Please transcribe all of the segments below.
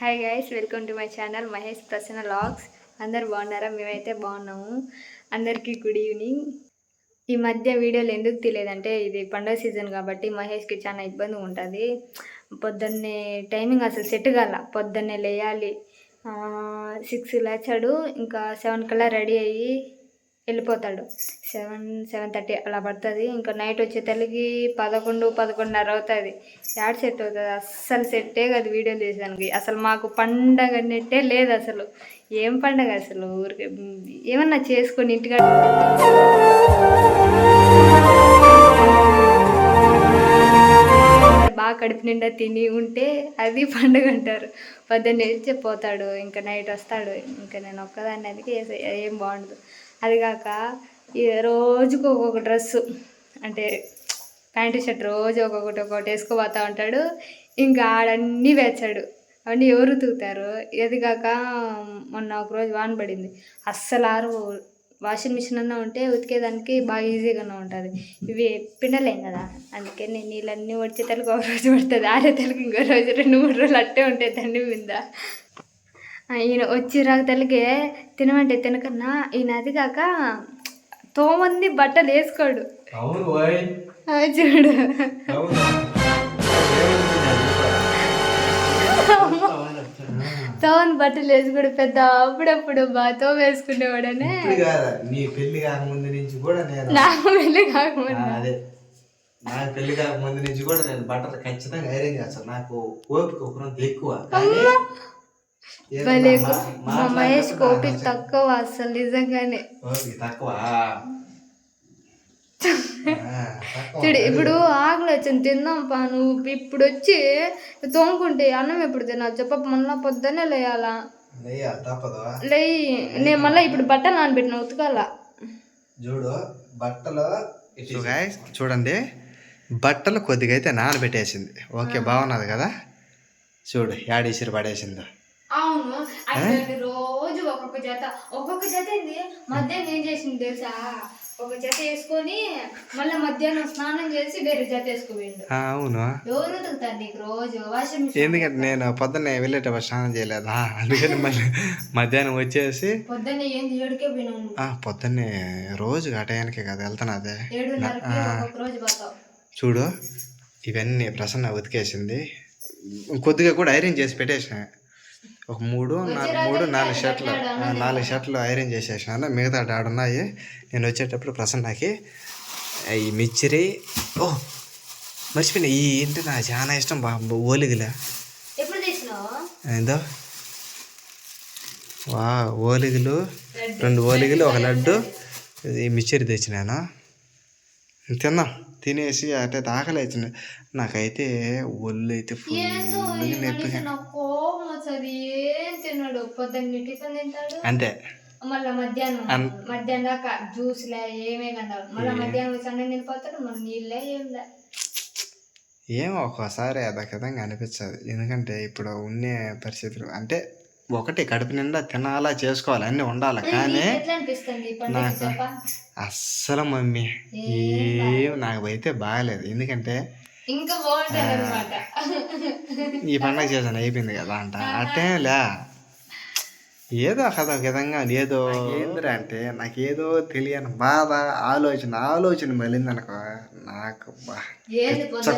Hi guys welcome to my channel Mahesh Prasanna logs అందరు బాగున్నారా? మేమైతే బాగున్నాము. అందరికీ గుడ్ ఈవినింగ్ ఈ మధ్య వీడియోలు ఎందుకు తెలియదంటే ఇది పండుగ సీజన్ కాబట్టి మహేష్కి చాలా ఇబ్బంది ఉంటుంది. పొద్దున్నే టైమింగ్ అసలు సెట్ కాల. పొద్దున్నే లేయాలి. సిక్స్ లేచాడు. ఇంకా సెవెన్ కల్లా రెడీ అయ్యి వెళ్ళిపోతాడు. సెవెన్ సెవెన్ థర్టీ అలా పడుతుంది. ఇంకా నైట్ వచ్చే తల్లికి పదకొండు పదకొండున్నర అవుతుంది. యాడ్ సెట్ అవుతుంది. అస్సలు సెట్టే కాదు వీడియోలు చేసేదానికి అసలు మాకు పండగ నెట్టే లేదు అసలు. ఏం పండగ అసలు ఊరికే? ఏమన్నా చేసుకొని ఇంటిగా బాగా కడుపు నిండా తిని ఉంటే అది పండుగ అంటారు. పొద్దున్న పోతాడు. ఇంకా నైట్ వస్తాడు. ఇంకా నేను ఒక్కదాన్ని అందుకే ఏం బాగుండదు. అది కాక ఈ రోజుకు ఒక్కొక్క డ్రెస్సు. అంటే ప్యాంటు షర్ట్ రోజు ఒక్కొక్కటి ఒక్కొక్కటి వేసుకోపోతా ఉంటాడు. ఇంకా ఆడన్నీ వేచాడు. అవన్నీ ఎవరు ఉతుకుతారు ఇది కాక మొన్న ఒక రోజు వాన పడింది. అస్సలు ఆరు. వాషింగ్ మిషన్ అన్నా ఉంటే ఉతికేదానికి బాగా ఈజీగానే ఉంటుంది. ఇవి పిండలేం కదా? అందుకే నేను నీళ్ళన్నీ వచ్చే తలకి ఒక రోజు పడుతుంది. ఆరే ఇంకో రోజు రెండు మూడు రోజులు అట్టే ఉంటాయి దండి మీద. ఈయన వచ్చి రాక తల్లికి తినమంటే తినకన్నా ఈయన అది కాక తోమంది బట్టలు వేసుకోడు. చూడు. తోమని బట్టలు వేసుకోడు పెద్ద అప్పుడప్పుడు బాగా తోమ వేసుకునేవాడనే. నీ పెళ్ళి కాక ముందు నుంచి కూడా నేను నాకు వెళ్ళి కాకముందు. నాకు పెళ్ళి కాక ముందు నుంచి కూడా నేను బట్టలు ఖచ్చితంగా ఐరన్ చేస్తాను. నాకు ఓపిక ఒకరంత ఎక్కువ. మా- మహేష్ తక్కువ అసలు నిజంగానే. తక్కువ. చూడు ఇప్పుడు ఆకలి వచ్చింది తిందాం పా నువ్వు. ఇప్పుడు వచ్చి తోముకుంటే అన్నం ఎప్పుడు తినాలి? చెప్ప మళ్ళీ పొద్దున్నే లేయాలా? లేయి నేను మళ్ళీ ఇప్పుడు బట్టలు నానబెట్టిన ఉతకాల. చూడు బట్టలు చూడండి. బట్టలు కొద్దిగా అయితే నానబెట్టేసింది. ఓకే బాగున్నది కదా? చూడు యాడీసిరి పడేసిందో. అట్లా రోజు ఒక్కొక్క జత ఒక్కొక్క జత ఏంది? మధ్యాహ్నం ఏం చేసింది తెలుసా? ఒక జత వేసుకొని మళ్ళీ మధ్యాహ్నం స్నానం చేసి వేరే జత అవును. ఎవరు ఉతుకుతారు నీకు రోజు? మిషన్ ఎందుకంటే నేను పొద్దున్నే వెళ్ళేటప్పుడు స్నానం చేయలేదా? అందుకని మళ్ళీ మధ్యాహ్నం వచ్చేసి పొద్దున్నే ఏంది ఏడుకే. ఆ, పొద్దున్నే రోజు ఆ టయానికే కదా ఏడున్నరకి ఒక్కొక్క రోజు పోతావు. చూడు ఇవన్నీ ప్రసన్న ఉతికేసింది. కొద్దిగా కూడా ఐరన్ చేసి పెట్టేసిన. ఒక మూడు నాలుగు మూడు నాలుగు షర్ట్లు. నాలుగు షర్ట్లు ఐరన్ చేసేసినాను. మిగతా ఆడున్నాయి. నేను వచ్చేటప్పుడు ప్రసన్నకి ఈ మిచ్చిరి ఓ మర్చిపోయినా ఈ ఇంటి నాకు చాలా ఇష్టం బా ఓలిగిలా. ఏందో? వా ఓలిగలు రెండు ఓలిగలు ఒక లడ్డు. ఇది మిక్చర్ తెచ్చినాను? తిన్నాం. తినేసి అటే అవుతుంది నాకైతే ఒళ్ళు అయితే ఏందో ఫుల్గా వస్తుంది ఏం తిన్నాడు పొద్దున్న టిఫిన్ తింటాడు. అంతే. మళ్ళీ మధ్యాహ్నం మధ్యాహ్నం దాకా జ్యూస్లే ఏమే మళ్ళీ మధ్యాహ్నం వచ్చి అన్నం తినిపోతాడు మళ్ళీ నీళ్ళే ఏం ఒక్కోసారి అదొక విధంగా అనిపించదు ఎందుకంటే ఇప్పుడు ఉండే పరిస్థితులు అంటే ఒకటి కడుపు నిండా తినాలా చేసుకోవాలి అన్నీ ఉండాలి కానీ నాకు అస్సలు మమ్మీ ఏం నాకు అయితే బాగాలేదు ఎందుకంటే ఇంకా బాగుంటుంది అనమాట ఈ పండగ చేసాను అయిపోయింది కదా అంట. అట్టే లే ఏదో ఒక విధంగా ఏదో ఏందిరా అంటే నాకేదో తెలియని బాధ ఆలోచన ఆలోచన మళ్ళింది అనుకో. నాకు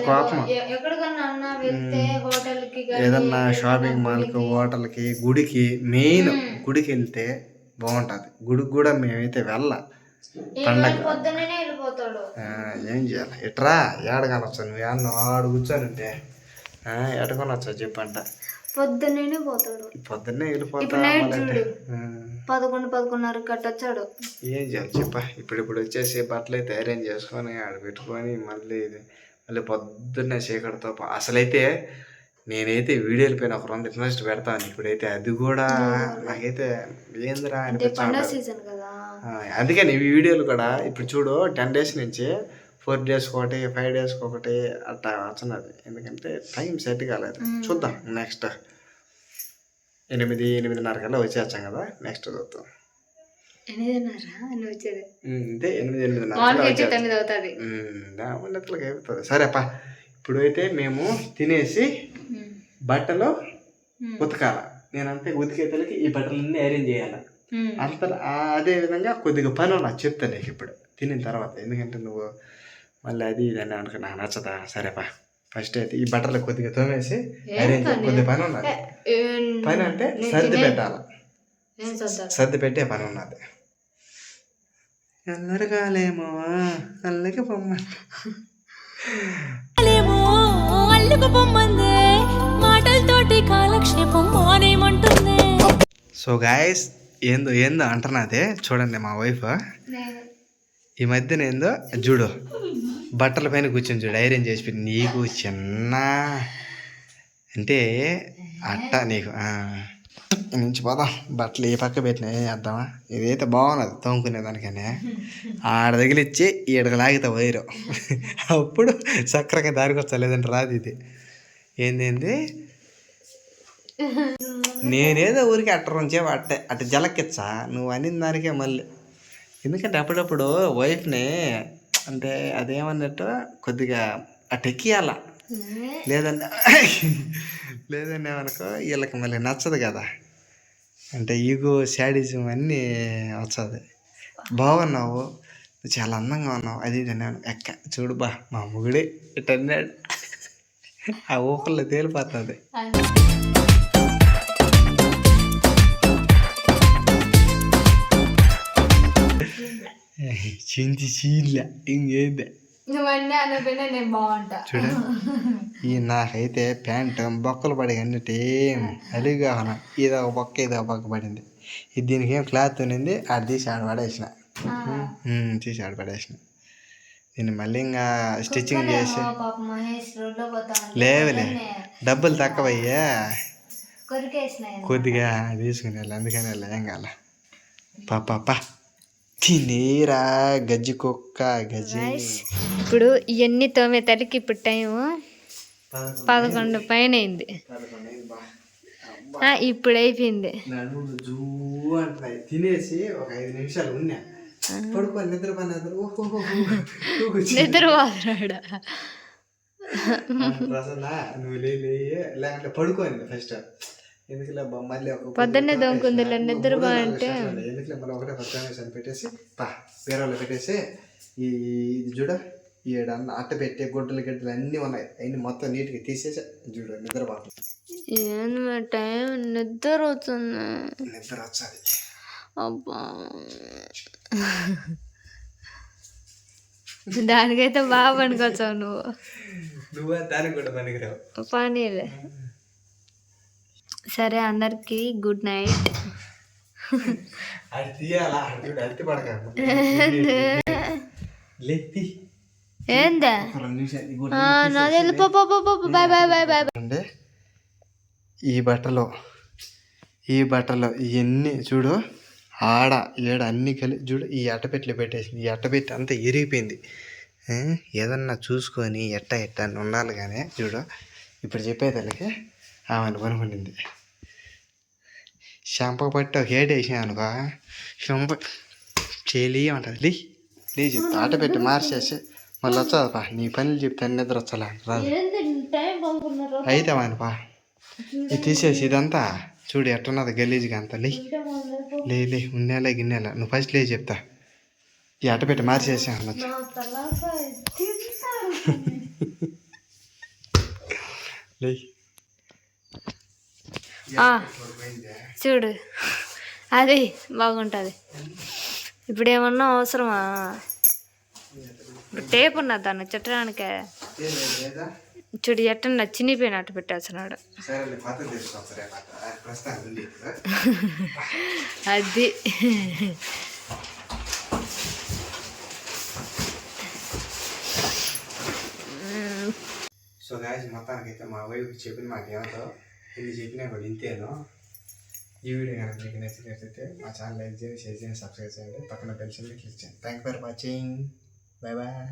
కోపం. ఎ- ఎక్కడికన్నా అన్నా వెళ్తే హోటల్కి గానీ ఏదన్నా షాపింగ్ మాల్కి హోటల్కి గుడికి మెయిన్ గుడికి వెళ్తే బాగుంటుంది. గుడికి కూడా మేమైతే వెళ్ళ. వెళ్ళిపోతాడు. ఏం చేయాలి? ఎట్రా? ఏడగానొచ్చా నువ్వు ఏడన్నా ఆడు కూర్చొని ఉంటే ఎడకొనొచ్చా చెప్పంట. పొద్దున్నే పోతాడు. పొద్దున్నే వెళ్ళిపోతా ఇప్పుడు నైట్ మళ్ళీ చూడు. ఆ. పదకొండు పదకొండున్నర కట్టొచ్చాడు. ఏం చేయాలి చెప్ప. ఇప్పుడు ఇప్పుడు వచ్చేసి బట్టలు అయితే అరేంజ్ చేసుకొని ఆడ పెట్టుకొని మళ్ళీ ఇది మళ్ళీ పొద్దున్నే చీకటితో అసలైతే నేనైతే వీడియోల పైన ఒక రెండు ఇంట్రెస్ట్ పెడతాను. ఇప్పుడైతే అది కూడా నాకైతే ఏందిరా అందుకని ఈ వీడియోలు కూడా ఇప్పుడు చూడు టెన్ డేస్ నుంచి ఫోర్ డేస్ ఒకటి ఫైవ్ డేస్ ఒకటి అట్లా వచ్చినది ఎందుకంటే టైం సెట్ కాలేదు. చూద్దాం నెక్స్ట్ ఎనిమిది ఎనిమిదిన్నర కల్లా వచ్చేచ్చాం కదా. నెక్స్ట్ చూద్దాం. అంతే ఎనిమిది ఎనిమిదిన్నర వచ్చేస్తాం. అవుతుంది. సరేపా. ఇప్పుడైతే మేము తినేసి బట్టలు. ఉతకాల. నేనంతే ఉతికేతలకి ఈ బట్టలన్నీ ఐరన్ చేయాలి. అంత అదే విధంగా కొద్దిగా పని నాకు చెప్తా నీకు ఇప్పుడు. తినిన తర్వాత. ఎందుకంటే నువ్వు మళ్ళీ అది ఇది అని అనుకో నాకు నచ్చదా? సరేపా. ఫస్ట్ అయితే ఈ బట్టలు కొద్దిగా తోమేసి చేయాలి కొద్దిగా పని? ఉన్నది. పని అంటే సర్ది పెట్టాలి. సర్ది పెట్టే పని ఉన్నది. ఎల్లరగాలేమో అల్లకి పొమ్మ సో గాయస్ ఏందో ఏందో అంటున్నదే చూడండి మా వైఫ్. ఈ మధ్యన ఏందో చూడు బట్టల పైన కూర్చొని చూడు ఐరన్ చేసి నీకు చిన్న అంటే అట్ట నీకు నుంచి పోదాం. బట్టలు ఏ పక్క పెట్టినా ఏం చేద్దామా? ఇదైతే బాగున్నది తోముకునే దానికనే. ఆడ తగిలిచ్చి ఈడకి లాగితే వైరు. అప్పుడు చక్రంగా దారికి వస్తా లేదంటే రాదు ఇది. ఏంది నేనేదో ఊరికి అట్ట నుంచే అట్ట అట్ట జలకిచ్చా నువ్వు అనిన దానికే మళ్ళీ. ఎందుకంటే అప్పుడప్పుడు వైఫ్ని అంటే అదేమన్నట్టు కొద్దిగా అటు ఎక్కియాల. లేదన్నా లేదన్నా అనుకో వీళ్ళకి మళ్ళీ నచ్చదు కదా. అంటే ఈగో శాడిజం అన్నీ వచ్చది బాగున్నావు. చాలా అందంగా ఉన్నావు. అది ఇది అన్నాను ఎక్క చూడు బా మా మొగుడే ఇటు అన్నాడు. ఆ ఊహల్లో తేలిపోతుంది. చింతి చీల ఇంకేందే? నువ్వన్నీ అనబోయినా నేను బాగుంటా. చూడ ఈ నాకైతే ప్యాంట్ బొక్కలు పడి అడిగా ఉన్నా ఇది ఒక బొక్క ఇది ఒక బొక్క పడింది. ఇది దీనికి ఏం క్లాత్ ఉన్నింది ఆడ తీసి ఆడ పడేసిన. తీసి ఆడ పడేసిన. దీన్ని మళ్ళీ ఇంకా స్టిచ్చింగ్ చేసి లేవులే డబ్బులు తక్కువయ్యా. కొద్దిగా తీసుకుని వెళ్ళి అందుకని వెళ్ళి ఏం కాల పాప తినేరా గజ్జి కుక్క గజ్జి. ఇప్పుడు ఇవన్నీ తోమే తల్లికి ఇప్పుడు టైం పదకొండు. పైన అయింది ఆ, ఇప్పుడు అయిపోయింది. తినేసి ఒక ఐదు నిమిషాలు ఉన్నా. పడుకో నిద్రపో నిద్ర ఓహో నిద్ర పోతున్నాడు ప్రసన్న నువ్వు లే లేయే, లేకుంటే పడుకోండి ఫస్ట్. పొద్దున్నే దొంకుందిలే, నిద్ర బా అంటే. ఎందుకులే మళ్ళీ ఒకటే ఫస్ట్ పెట్టేసి పా బీరాలో పెట్టేసి ఈ ఇది చూడ ఈ అన్న అట్ట పెట్టి గుడ్డలు గిడ్డలు అన్నీ ఉన్నాయి. అన్ని మొత్తం నీట్గా తీసేసి. చూడు నిద్రపోతుంది ఏంది టైం? నిద్ర అవుతుంది నిద్ర వచ్చాది. అబ్బా. దానికైతే బాగా పనికొచ్చావు నువ్వు. నువ్వు దానికి కూడా పనికిరావు. పనీలే. సరే అందరికి గుడ్ నైట్ ఏందా? బాయ్ బాయ్ బాయ్ బాయ్ అంటే ఈ బట్టలు ఈ బట్టలు ఇవన్నీ చూడు ఆడ ఏడ అన్ని కలిసి చూడు ఈ అట్టపెట్టెలు పెట్టేసింది. ఈ అట్టపెట్టి అంతా ఇరిగిపోయింది? ఏదన్నా చూసుకొని ఎట్ట ఎట్ట అని ఉండాలి కానీ చూడు. ఇప్పుడు చెప్పేదానికి ఆమెను కొనుక్కుండింది షాంపూ పట్టి ఒక ఏడు వేసాను అనుకో షాంపూ చేయలే ఉంటుంది లీ లీ చెప్తా. అట్టపెట్టి మార్చేసి మళ్ళీ వచ్చాది పా నీ పనులు చెప్తే నిద్ర వచ్చలే రాదు. అయితే పా ఇది తీసేసి ఇదంతా చూడు ఎట్టున్నది గలీజ్గా అంతా. లే లే లే ఉన్నేలా గిన్నెలా. నువ్వు ఫస్ట్ లే చెప్తా. ఈ అట్ట పెట్టి మార్చేసా అనొచ్చు లే. చూడు. అది బాగుంటుంది. ఇప్పుడు ఏమన్నా అవసరమా? ఇప్పుడు టేప్ ఉన్నది దాన్ని చుట్టడానికే. చూడు ఎట్టన్నా చినిపోయినట్టు పెట్టేస్తున్నాడు. అది. సో గాయస్ మొత్తానికైతే మా వైఫ్ చెప్పిన మాట ఏమంటో ఇది చెప్పినా కూడా ఇంతేను ఈ వీడియో కనుక మీకు నచ్చినట్లయితే మా ఛానల్ లైక్ చేయండి షేర్ చేయండి సబ్స్క్రైబ్ చేయండి. పక్కన బెల్ సింబల్ క్లిక్ చేయండి. Thank for watching bye bye